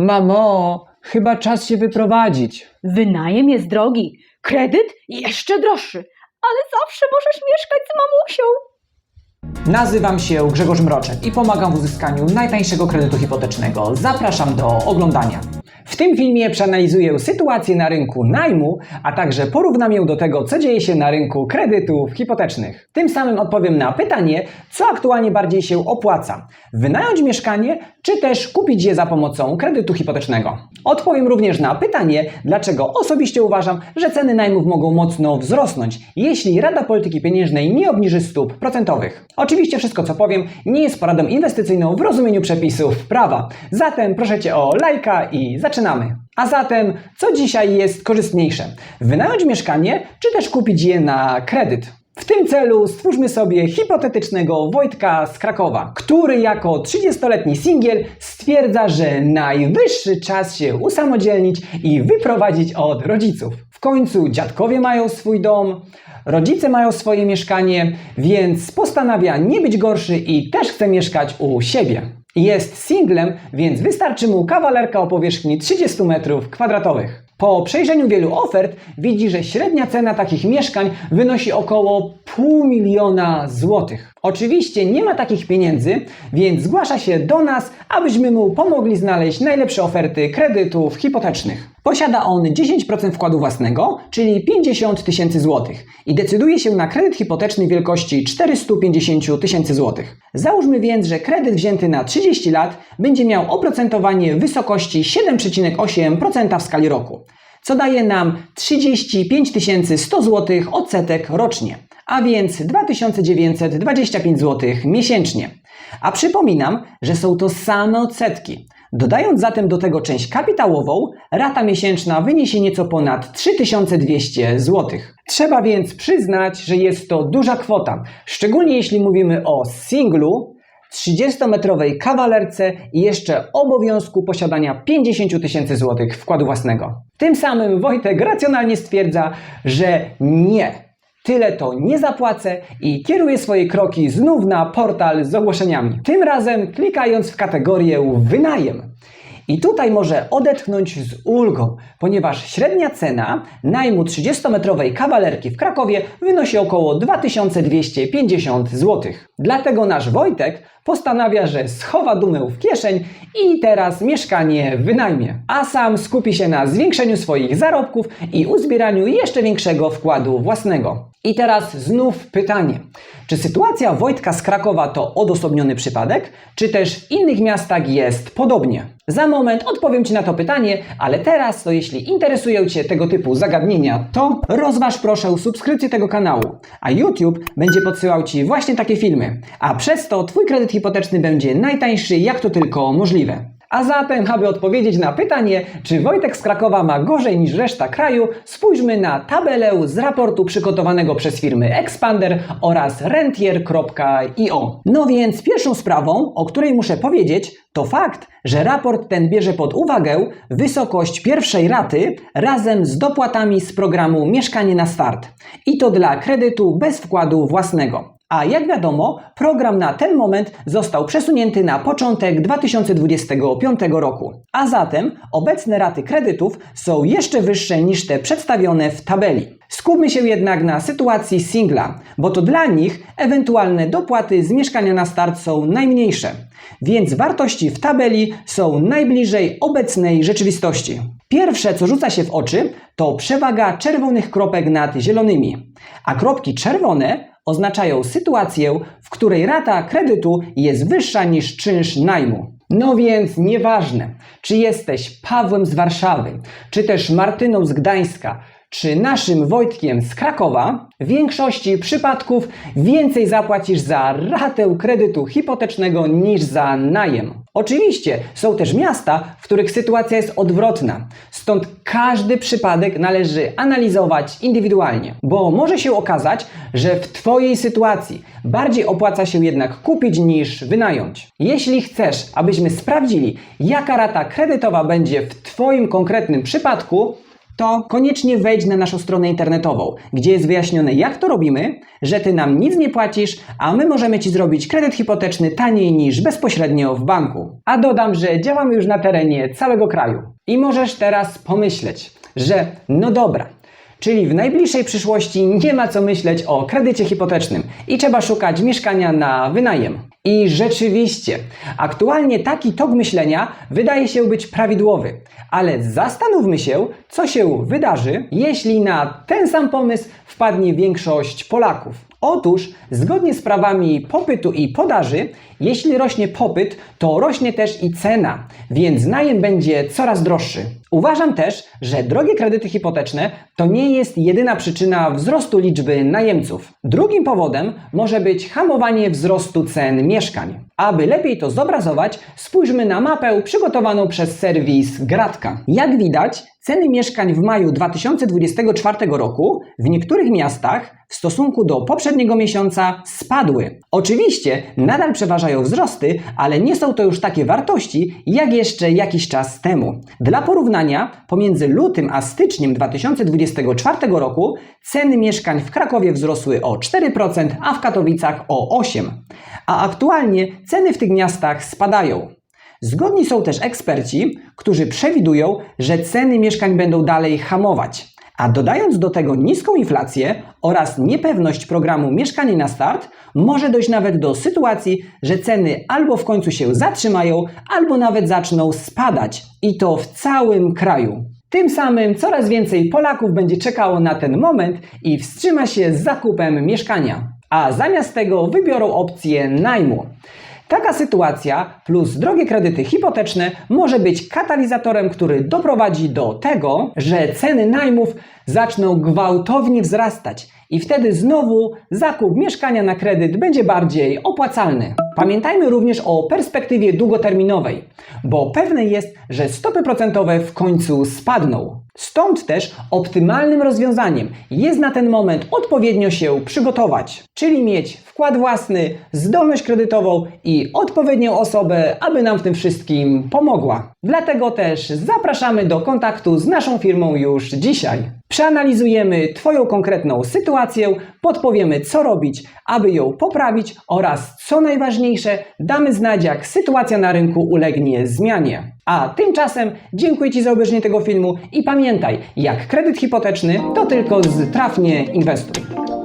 Mamo, chyba czas się wyprowadzić. Wynajem jest drogi, kredyt jeszcze droższy, ale zawsze możesz mieszkać z mamusią. Nazywam się Grzegorz Mroczek i pomagam w uzyskaniu najtańszego kredytu hipotecznego. Zapraszam do oglądania. Tym filmie przeanalizuję sytuację na rynku najmu, a także porównam ją do tego, co dzieje się na rynku kredytów hipotecznych. Tym samym odpowiem na pytanie, co aktualnie bardziej się opłaca: wynająć mieszkanie, czy też kupić je za pomocą kredytu hipotecznego. Odpowiem również na pytanie, dlaczego osobiście uważam, że ceny najmów mogą mocno wzrosnąć, jeśli Rada Polityki Pieniężnej nie obniży stóp procentowych. Oczywiście wszystko, co powiem, nie jest poradą inwestycyjną w rozumieniu przepisów prawa. Zatem proszę Cię o lajka i zaczynamy. A zatem, co dzisiaj jest korzystniejsze? Wynająć mieszkanie, czy też kupić je na kredyt? W tym celu stwórzmy sobie hipotetycznego Wojtka z Krakowa, który jako 30-letni singiel stwierdza, że najwyższy czas się usamodzielnić i wyprowadzić od rodziców. W końcu dziadkowie mają swój dom, rodzice mają swoje mieszkanie, więc postanawia nie być gorszy i też chce mieszkać u siebie. Jest singlem, więc wystarczy mu kawalerka o powierzchni 30 m2. Po przejrzeniu wielu ofert widzi, że średnia cena takich mieszkań wynosi około pół miliona złotych. Oczywiście nie ma takich pieniędzy, więc zgłasza się do nas, abyśmy mu pomogli znaleźć najlepsze oferty kredytów hipotecznych. Posiada on 10% wkładu własnego, czyli 50 tysięcy złotych i decyduje się na kredyt hipoteczny wielkości 450 tysięcy złotych. Załóżmy więc, że kredyt wzięty na 30 lat będzie miał oprocentowanie wysokości 7,8% w skali roku, co daje nam 35 100 zł odsetek rocznie, a więc 2925 zł miesięcznie. A przypominam, że są to same odsetki. Dodając zatem do tego część kapitałową, rata miesięczna wyniesie nieco ponad 3200 zł. Trzeba więc przyznać, że jest to duża kwota, szczególnie jeśli mówimy o singlu, 30-metrowej kawalerce i jeszcze obowiązku posiadania 50 tysięcy złotych wkładu własnego. Tym samym Wojtek racjonalnie stwierdza, że nie. Tyle to nie zapłacę i kieruje swoje kroki znów na portal z ogłoszeniami. Tym razem klikając w kategorię wynajem. I tutaj może odetchnąć z ulgą, ponieważ średnia cena najmu 30-metrowej kawalerki w Krakowie wynosi około 2250 zł. Dlatego nasz Wojtek postanawia, że schowa dumę w kieszeń i teraz mieszkanie wynajmie, a sam skupi się na zwiększeniu swoich zarobków i uzbieraniu jeszcze większego wkładu własnego. I teraz znów pytanie. Czy sytuacja Wojtka z Krakowa to odosobniony przypadek, czy też w innych miastach jest podobnie? Za moment odpowiem Ci na to pytanie, ale teraz to jeśli interesują Cię tego typu zagadnienia, to rozważ proszę subskrypcję tego kanału, a YouTube będzie podsyłał Ci właśnie takie filmy, a przez to Twój kredyt hipoteczny będzie najtańszy jak to tylko możliwe. A zatem, aby odpowiedzieć na pytanie, czy Wojtek z Krakowa ma gorzej niż reszta kraju, spójrzmy na tabelę z raportu przygotowanego przez firmy Expander oraz Rentier.io. No więc pierwszą sprawą, o której muszę powiedzieć, to fakt, że raport ten bierze pod uwagę wysokość pierwszej raty razem z dopłatami z programu Mieszkanie na Start. I to dla kredytu bez wkładu własnego. A jak wiadomo, program na ten moment został przesunięty na początek 2025 roku. A zatem obecne raty kredytów są jeszcze wyższe niż te przedstawione w tabeli. Skupmy się jednak na sytuacji singla, bo to dla nich ewentualne dopłaty z mieszkania na start są najmniejsze, więc wartości w tabeli są najbliżej obecnej rzeczywistości. Pierwsze, co rzuca się w oczy, to przewaga czerwonych kropek nad zielonymi, a kropki czerwone oznaczają sytuację, w której rata kredytu jest wyższa niż czynsz najmu. No więc nieważne, czy jesteś Pawłem z Warszawy, czy też Martyną z Gdańska, czy naszym Wojtkiem z Krakowa, w większości przypadków więcej zapłacisz za ratę kredytu hipotecznego niż za najem. Oczywiście są też miasta, w których sytuacja jest odwrotna, stąd każdy przypadek należy analizować indywidualnie, bo może się okazać, że w Twojej sytuacji bardziej opłaca się jednak kupić niż wynająć. Jeśli chcesz, abyśmy sprawdzili, jaka rata kredytowa będzie w Twoim konkretnym przypadku, to koniecznie wejdź na naszą stronę internetową, gdzie jest wyjaśnione, jak to robimy, że ty nam nic nie płacisz, a my możemy ci zrobić kredyt hipoteczny taniej niż bezpośrednio w banku. A dodam, że działamy już na terenie całego kraju. I możesz teraz pomyśleć, że no dobra, Czyli w najbliższej przyszłości nie ma co myśleć o kredycie hipotecznym i trzeba szukać mieszkania na wynajem. I rzeczywiście, aktualnie taki tok myślenia wydaje się być prawidłowy, ale zastanówmy się, co się wydarzy, jeśli na ten sam pomysł wpadnie większość Polaków. Otóż, zgodnie z prawami popytu i podaży, jeśli rośnie popyt, to rośnie też i cena, więc najem będzie coraz droższy. Uważam też, że drogie kredyty hipoteczne to nie jest jedyna przyczyna wzrostu liczby najemców. Drugim powodem może być hamowanie wzrostu cen mieszkań. Aby lepiej to zobrazować, spójrzmy na mapę przygotowaną przez serwis Gratka. Jak widać, ceny mieszkań w maju 2024 roku w niektórych miastach w stosunku do poprzedniego miesiąca spadły. Oczywiście nadal przeważają wzrosty, ale nie są to już takie wartości jak jeszcze jakiś czas temu. Dla porównania, pomiędzy lutym a styczniem 2024 roku ceny mieszkań w Krakowie wzrosły o 4%, a w Katowicach o 8%. A aktualnie ceny w tych miastach spadają. Zgodni są też eksperci, którzy przewidują, że ceny mieszkań będą dalej hamować. A dodając do tego niską inflację oraz niepewność programu Mieszkanie na Start, może dojść nawet do sytuacji, że ceny albo w końcu się zatrzymają, albo nawet zaczną spadać. I to w całym kraju. Tym samym coraz więcej Polaków będzie czekało na ten moment i wstrzyma się z zakupem mieszkania. A zamiast tego wybiorą opcję najmu. Taka sytuacja plus drogie kredyty hipoteczne może być katalizatorem, który doprowadzi do tego, że ceny najmów zaczną gwałtownie wzrastać i wtedy znowu zakup mieszkania na kredyt będzie bardziej opłacalny. Pamiętajmy również o perspektywie długoterminowej, bo pewne jest, że stopy procentowe w końcu spadną. Stąd też optymalnym rozwiązaniem jest na ten moment odpowiednio się przygotować, czyli mieć wkład własny, zdolność kredytową i odpowiednią osobę, aby nam w tym wszystkim pomogła. Dlatego też zapraszamy do kontaktu z naszą firmą już dzisiaj. Przeanalizujemy Twoją konkretną sytuację, podpowiemy co robić, aby ją poprawić oraz co najważniejsze, damy znać jak sytuacja na rynku ulegnie zmianie. A tymczasem dziękuję Ci za obejrzenie tego filmu i pamiętaj, jak kredyt hipoteczny to tylko z trafnie inwestuj.